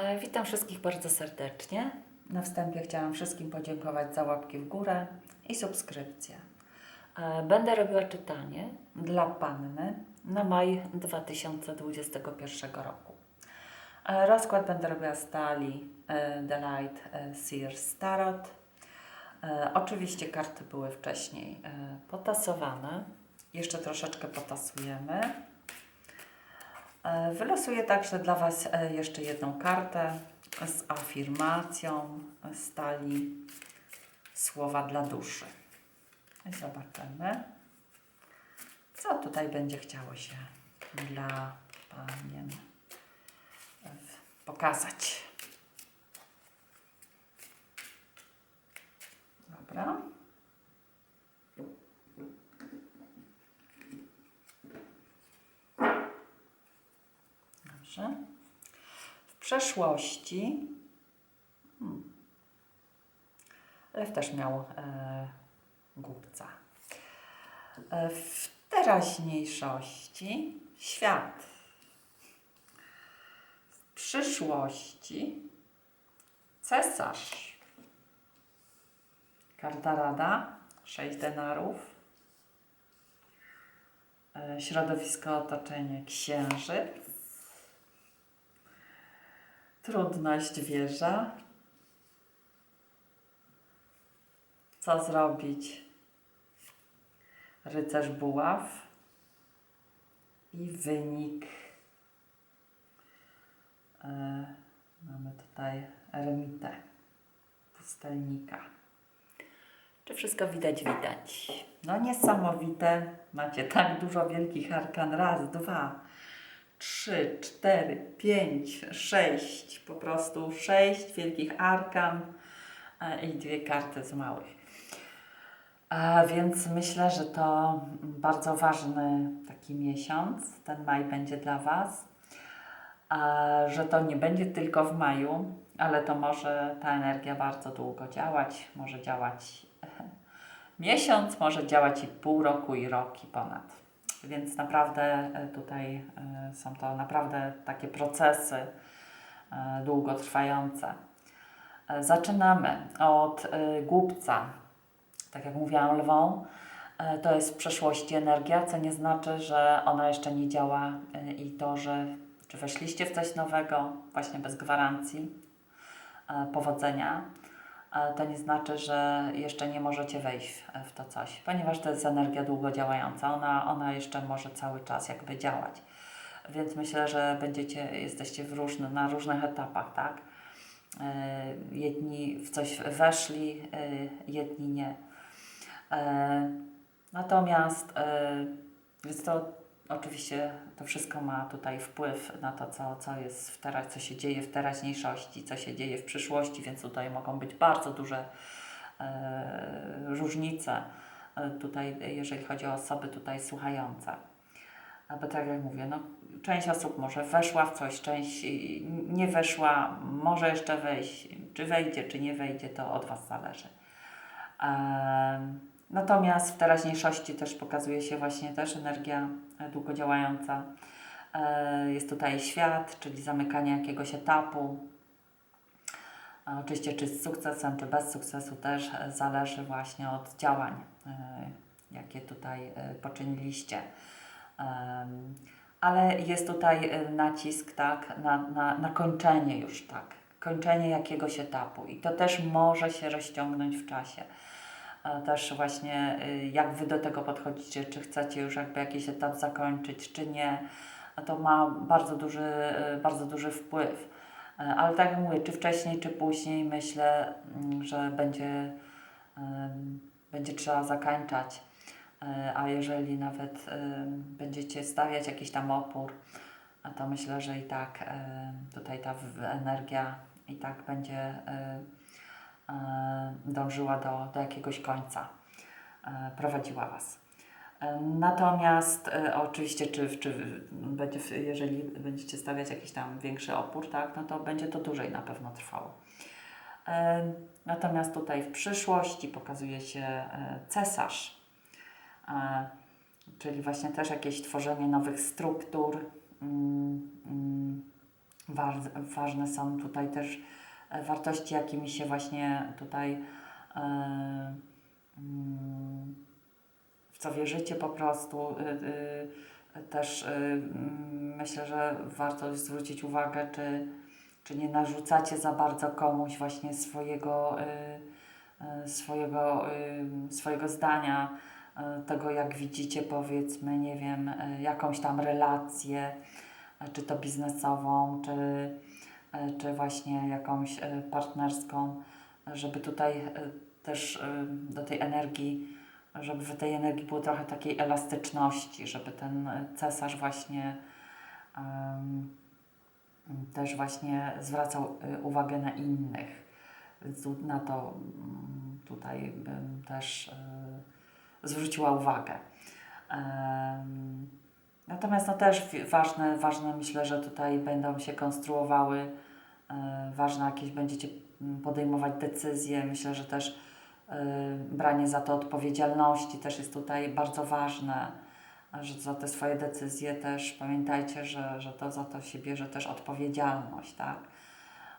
E, Witam wszystkich bardzo serdecznie. Na wstępie chciałam wszystkim podziękować za łapki w górę i subskrypcję. E, Będę robiła czytanie dla Panny na maj 2021 roku. E, Rozkład będę robiła stali e, The Light e, Sears Tarot. Oczywiście karty były wcześniej potasowane. Jeszcze troszeczkę potasujemy. E, Wylosuję także dla Was e, jeszcze jedną kartę z afirmacją stali słowa dla duszy. I zobaczymy, co tutaj będzie chciało się dla Panien e, pokazać. Dobra. Dobrze. W przeszłości hmm, Lew też miał e, głupca. E, w teraźniejszości świat. W przyszłości cesarz. Karta rada, sześć denarów. E, środowisko, otoczenie, księżyc. Trudność wieża. Co zrobić? Rycerz buław. I wynik. E, mamy tutaj ermitę pustelnika. Czy wszystko widać? Widać. No niesamowite. Macie tak dużo wielkich arkan. Raz, dwa, trzy, cztery, pięć, sześć. Po prostu sześć wielkich arkan e, i dwie karty z małych. A więc myślę, że to bardzo ważny taki miesiąc. Ten maj będzie dla Was. A że to nie będzie tylko w maju, ale to może ta energia bardzo długo działać. Może działać miesiąc, może działać i pół roku, i rok, i ponad. Więc naprawdę e, tutaj e, są to naprawdę takie procesy e, długotrwające. Zaczynamy od głupca. Tak jak mówiłam, lwą. To jest w przeszłości energia, co nie znaczy, że ona jeszcze nie działa i to, że czy weszliście w coś nowego, właśnie bez gwarancji powodzenia, to nie znaczy, że jeszcze nie możecie wejść w- to coś, ponieważ to jest energia długo działająca, ona, ona jeszcze może cały czas jakby działać. Więc myślę, że będziecie, jesteście w różny, na różnych etapach, tak? E, Jedni w coś weszli, e, jedni nie. E, Natomiast, więc to oczywiście to wszystko ma tutaj wpływ na to, co, co jest w teraz, co się dzieje w teraźniejszości, co się dzieje w przyszłości, więc tutaj mogą być bardzo duże e, różnice e, tutaj, jeżeli chodzi o osoby tutaj słuchające. Bo tak jak mówię, no, część osób może weszła w coś, część nie weszła, może jeszcze wejść. Czy wejdzie, czy nie wejdzie, to od Was zależy. Em, Natomiast w teraźniejszości też pokazuje się właśnie też energia e, długodziałająca. E, Jest tutaj świat, czyli zamykanie jakiegoś etapu. A Oczywiście czy z sukcesem, czy bez sukcesu też e, zależy właśnie od działań, e, jakie tutaj e, poczyniliście. Ale jest tutaj e, nacisk tak, na, na, na kończenie już tak, kończenie jakiegoś etapu i to też może się rozciągnąć w czasie. Też właśnie y, jak Wy do tego podchodzicie, czy chcecie już jakby jakiś etap zakończyć, czy nie, to ma bardzo duży, y, bardzo duży wpływ. E, Ale tak jak mówię, czy wcześniej, czy później, myślę, mm, że będzie, będzie trzeba zakończać. E, A jeżeli nawet będziecie stawiać jakiś tam opór, to myślę, że i tak tutaj ta energia i tak będzie dążyła do, do jakiegoś końca, e, prowadziła Was. E, Natomiast e, oczywiście, czy, czy będzie, jeżeli będziecie stawiać jakiś tam większy opór, tak, no to będzie to dłużej na pewno trwało. E, Natomiast tutaj w przyszłości pokazuje się e, cesarz, e, czyli właśnie też jakieś tworzenie nowych struktur, mm, mm, ważne są tutaj też e, wartości, jakimi się właśnie tutaj e, mm, w co wierzycie po prostu. Y, y, też y, mm, myślę, że warto zwrócić uwagę, czy, czy nie narzucacie za bardzo komuś właśnie swojego, swojego, swojego zdania, tego jak widzicie powiedzmy, nie wiem, jakąś tam relację, czy to biznesową, czy, czy właśnie jakąś y, partnerską, żeby tutaj y, też do tej energii żeby w tej energii było trochę takiej elastyczności, żeby ten e, cesarz właśnie też właśnie zwracał e, uwagę na innych. Więc na to mm, tutaj bym też e, zwróciła uwagę. Em, Natomiast no też ważne, ważne myślę, że tutaj będą się konstruowały, e, ważne jakieś będziecie mm, podejmować decyzje. Myślę, że też y, branie za to odpowiedzialności też jest tutaj bardzo ważne, że za te swoje decyzje też pamiętajcie, że, że to za to się bierze też odpowiedzialność, tak?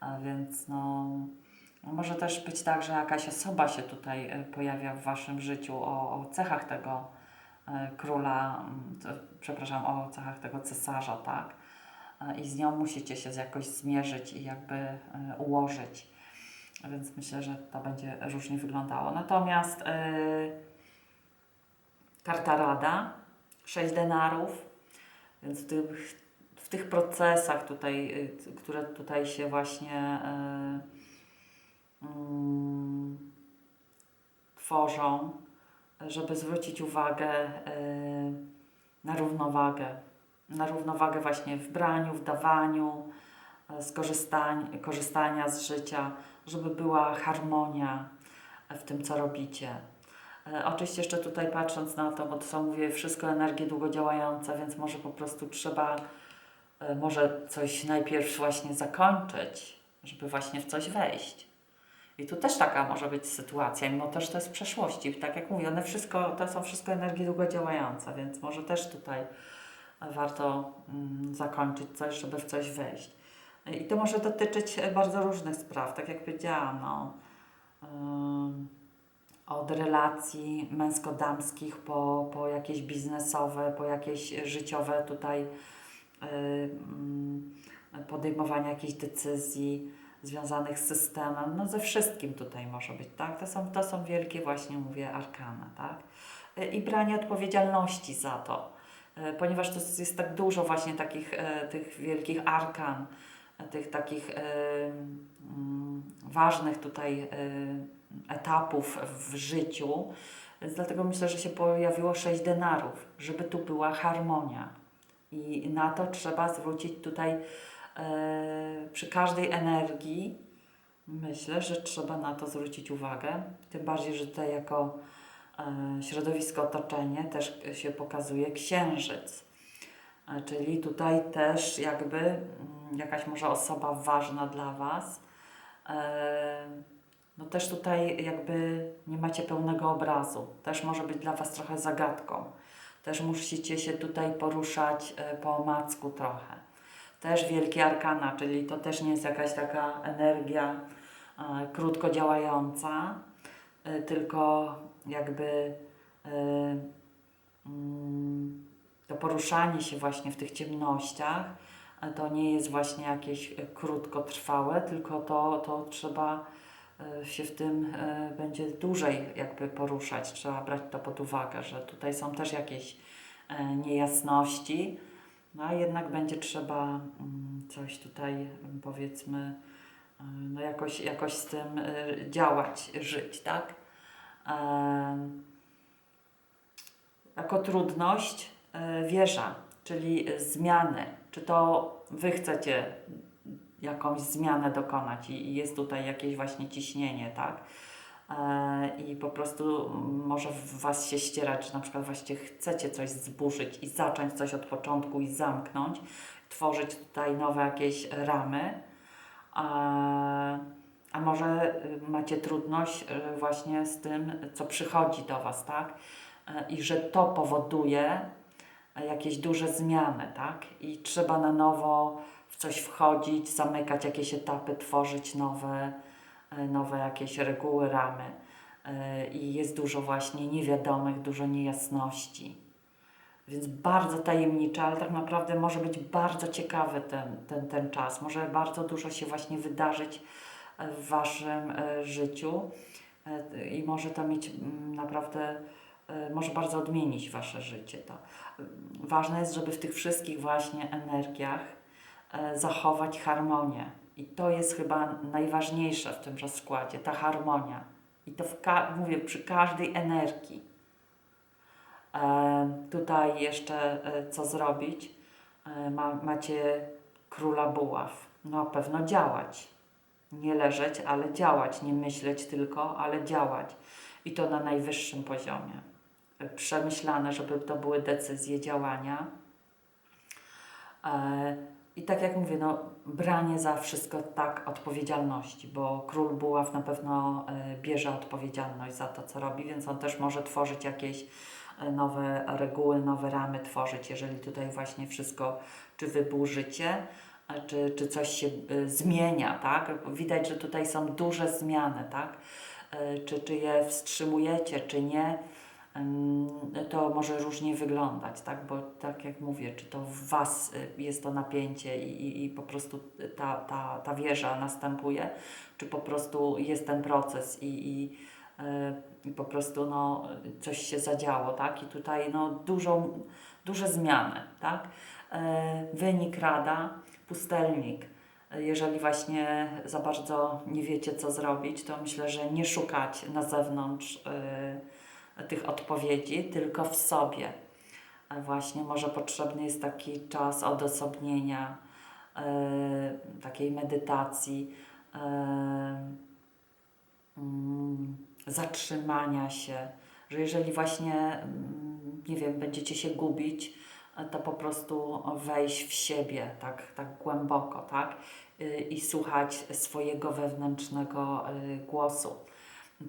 A więc no, może też być tak, że jakaś osoba się tutaj y, pojawia w Waszym życiu o, o cechach tego króla, mm, przepraszam, o cechach tego cesarza, tak? Y, I z nią musicie się jakoś zmierzyć i jakby y, ułożyć. Więc myślę, że to będzie różnie wyglądało. Natomiast karta rada, 6 denarów, więc w tych, w tych procesach tutaj, które tutaj się właśnie mm, tworzą, żeby zwrócić uwagę yy, na równowagę. Na równowagę właśnie w braniu, w dawaniu, yy, skorzystań, korzystania z życia, żeby była harmonia w tym, co robicie. E, Oczywiście jeszcze tutaj patrząc na to, bo to są, mówię, wszystko energie długodziałające, więc może po prostu trzeba e, może coś najpierw właśnie zakończyć, żeby właśnie w coś wejść. I tu też taka może być sytuacja, mimo też to jest w przeszłości. Tak jak mówię, one wszystko, to są wszystko energie długodziałające, więc może też tutaj warto mm, zakończyć coś, żeby w coś wejść. I to może dotyczyć bardzo różnych spraw, tak jak powiedziałam, no, od relacji męsko-damskich po, po jakieś biznesowe, po jakieś życiowe tutaj podejmowanie jakichś decyzji związanych z systemem, no ze wszystkim tutaj może być, tak? To są, to są wielkie właśnie, mówię, arkana, tak? I branie odpowiedzialności za to, y, ponieważ to jest, tak dużo właśnie takich e, tych wielkich arkan, tych takich e, mm, ważnych tutaj e, etapów w życiu. Dlatego myślę, że się pojawiło sześć denarów, żeby tu była harmonia. I na to trzeba zwrócić tutaj e, przy każdej energii. Myślę, że trzeba na to zwrócić uwagę. Tym bardziej, że tutaj jako e, środowisko, otoczenie też się pokazuje księżyc. E, Czyli tutaj też jakby mm, jakaś może osoba ważna dla Was. E, No też tutaj jakby nie macie pełnego obrazu. Też może być dla Was trochę zagadką. Też musicie się tutaj poruszać e, po omacku trochę. Też wielkie arkana, czyli to też nie jest jakaś taka energia e, krótko działająca, e, tylko jakby e, mm, to poruszanie się właśnie w tych ciemnościach e, to nie jest właśnie jakieś krótkotrwałe, tylko to, to trzeba e, się w tym e, będzie dłużej jakby poruszać. Trzeba brać to pod uwagę, że tutaj są też jakieś e, niejasności, no a jednak będzie trzeba mm, coś tutaj mm, powiedzmy e, no jakoś, jakoś z tym e, działać, żyć, tak? Em, jako trudność e, wieża, czyli e, zmiany. Czy to Wy chcecie jakąś zmianę dokonać i jest tutaj jakieś właśnie ciśnienie, tak? E, I po prostu może w Was się ścierać, że na przykład właśnie chcecie coś zburzyć i zacząć coś od początku i zamknąć, tworzyć tutaj nowe jakieś ramy. A, a może y, macie trudność y, właśnie z tym, co przychodzi do Was, tak? E, I że to powoduje e, jakieś duże zmiany, tak? I trzeba na nowo w coś wchodzić, zamykać jakieś etapy, tworzyć nowe, e, nowe jakieś reguły, ramy. E, I jest dużo właśnie niewiadomych, dużo niejasności. Więc bardzo tajemnicze, ale tak naprawdę może być bardzo ciekawy ten, ten, ten czas. Może bardzo dużo się właśnie wydarzyć e, w Waszym e, życiu e, i może to mieć mm, naprawdę, e, może bardzo odmienić Wasze życie. To. Ważne jest, żeby w tych wszystkich właśnie energiach e, zachować harmonię. I to jest chyba najważniejsze w tym rozkładzie, ta harmonia. I to mówię przy każdej energii. E, tutaj jeszcze e, co zrobić? E, ma, macie króla buław. No pewno działać. Nie leżeć, ale działać. Nie myśleć tylko, ale działać. I to na najwyższym poziomie. E, Przemyślane, żeby to były decyzje działania. E, I tak jak mówię, no, branie za wszystko tak odpowiedzialności, bo król buław na pewno e, bierze odpowiedzialność za to, co robi, więc on też może tworzyć jakieś e, nowe reguły, nowe ramy tworzyć, jeżeli tutaj właśnie wszystko, czy wyburzycie, e, czy, czy coś się zmienia, tak? Widać, że tutaj są duże zmiany, tak? Czy, czy je wstrzymujecie, czy nie, to może różnie wyglądać, tak? Bo tak jak mówię, czy to w Was y, jest to napięcie i, i, i po prostu ta, ta, ta wieża następuje, czy po prostu jest ten proces i, i, y, i po prostu no, coś się zadziało, tak? I tutaj no, dużą, duże zmiany, tak? Y, Wynik rada, pustelnik. Jeżeli właśnie za bardzo nie wiecie, co zrobić, to myślę, że nie szukać na zewnątrz y, tych odpowiedzi, tylko w sobie. A właśnie może potrzebny jest taki czas odosobnienia, e, takiej medytacji, e, mm, zatrzymania się, że jeżeli właśnie, mm, nie wiem, będziecie się gubić, e, to po prostu wejść w siebie tak, tak głęboko, tak? I słuchać swojego wewnętrznego y, głosu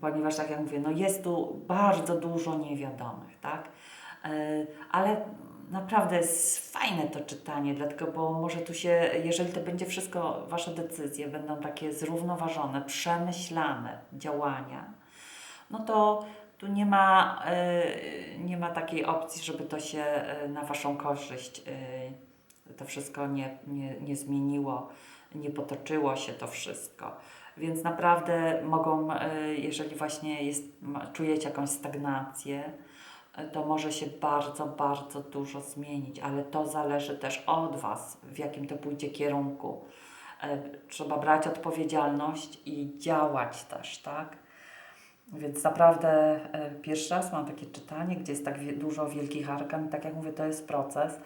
ponieważ tak jak mówię, no jest tu bardzo dużo niewiadomych, tak? E, Ale naprawdę jest fajne to czytanie, dlatego, bo może tu się, jeżeli to będzie wszystko, Wasze decyzje będą takie zrównoważone, przemyślane działania, no to tu nie ma, e, nie ma takiej opcji, żeby to się e, na Waszą korzyść to wszystko nie, nie, nie zmieniło, nie potoczyło się to wszystko. Więc naprawdę mogą, e, jeżeli właśnie jest, czujecie jakąś stagnację, e, to może się bardzo, bardzo dużo zmienić, ale to zależy też od Was, w jakim to pójdzie kierunku. E, Trzeba brać odpowiedzialność i działać też, tak? Więc naprawdę pierwszy raz mam takie czytanie, gdzie jest tak dużo wielkich arkan. Tak jak mówię, to jest proces,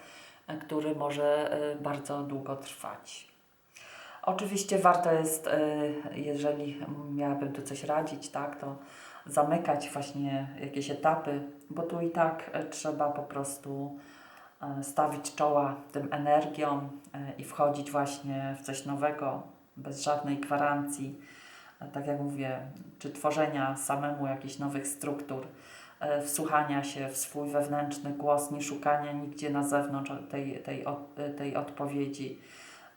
który może bardzo długo trwać. Oczywiście warto jest, e, jeżeli miałabym tu coś radzić, tak, to zamykać właśnie jakieś etapy, bo tu i tak e, trzeba po prostu e, stawić czoła tym energiom i wchodzić właśnie w coś nowego, bez żadnej gwarancji. Tak jak mówię, czy tworzenia samemu jakichś nowych struktur, wsłuchania się w swój wewnętrzny głos, nie szukania nigdzie na zewnątrz tej, tej, tej odpowiedzi.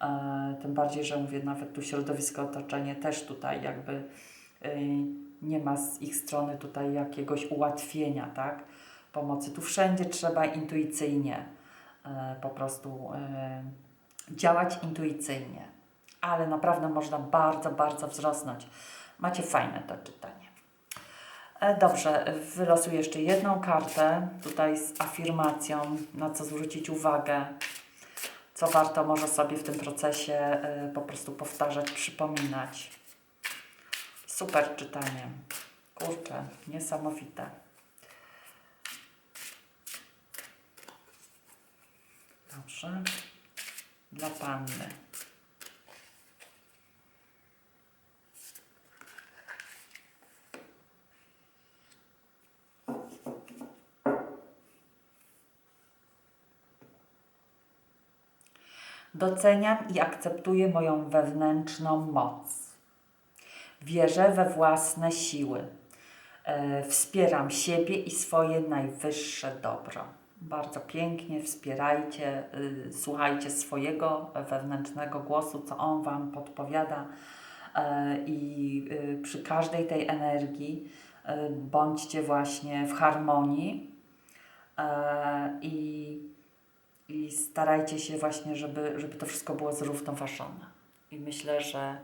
E, Tym bardziej, że mówię, nawet tu środowisko, otoczenie też tutaj jakby y, nie ma z ich strony tutaj jakiegoś ułatwienia, tak? Pomocy. Tu wszędzie trzeba intuicyjnie e, po prostu e, działać intuicyjnie. Ale naprawdę można bardzo, bardzo wzrosnąć. Macie fajne to czytanie. E, Dobrze, wylosuję jeszcze jedną kartę tutaj z afirmacją, na co zwrócić uwagę, co warto może sobie w tym procesie e, po prostu powtarzać, przypominać. Super czytanie. Kurczę, niesamowite. Dobrze. Dla panny. Doceniam i akceptuję moją wewnętrzną moc. Wierzę we własne siły. E, wspieram siebie i swoje najwyższe dobro. bardzo pięknie, wspierajcie, y, słuchajcie swojego wewnętrznego głosu, co on Wam podpowiada e, i y, przy każdej tej energii y, bądźcie właśnie w harmonii e, i, i starajcie się właśnie, żeby, żeby to wszystko było zrównoważone. I myślę, że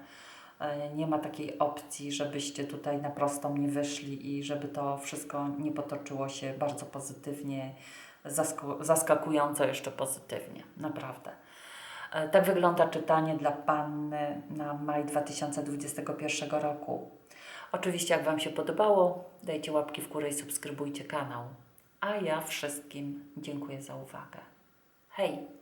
e, nie ma takiej opcji, żebyście tutaj na prostą nie wyszli i żeby to wszystko nie potoczyło się bardzo pozytywnie, zaskakująco jeszcze pozytywnie, naprawdę. E, Tak wygląda czytanie dla Panny na maj 2021 roku. Oczywiście, jak Wam się podobało, dajcie łapki w górę i subskrybujcie kanał. A ja wszystkim dziękuję za uwagę. Rei.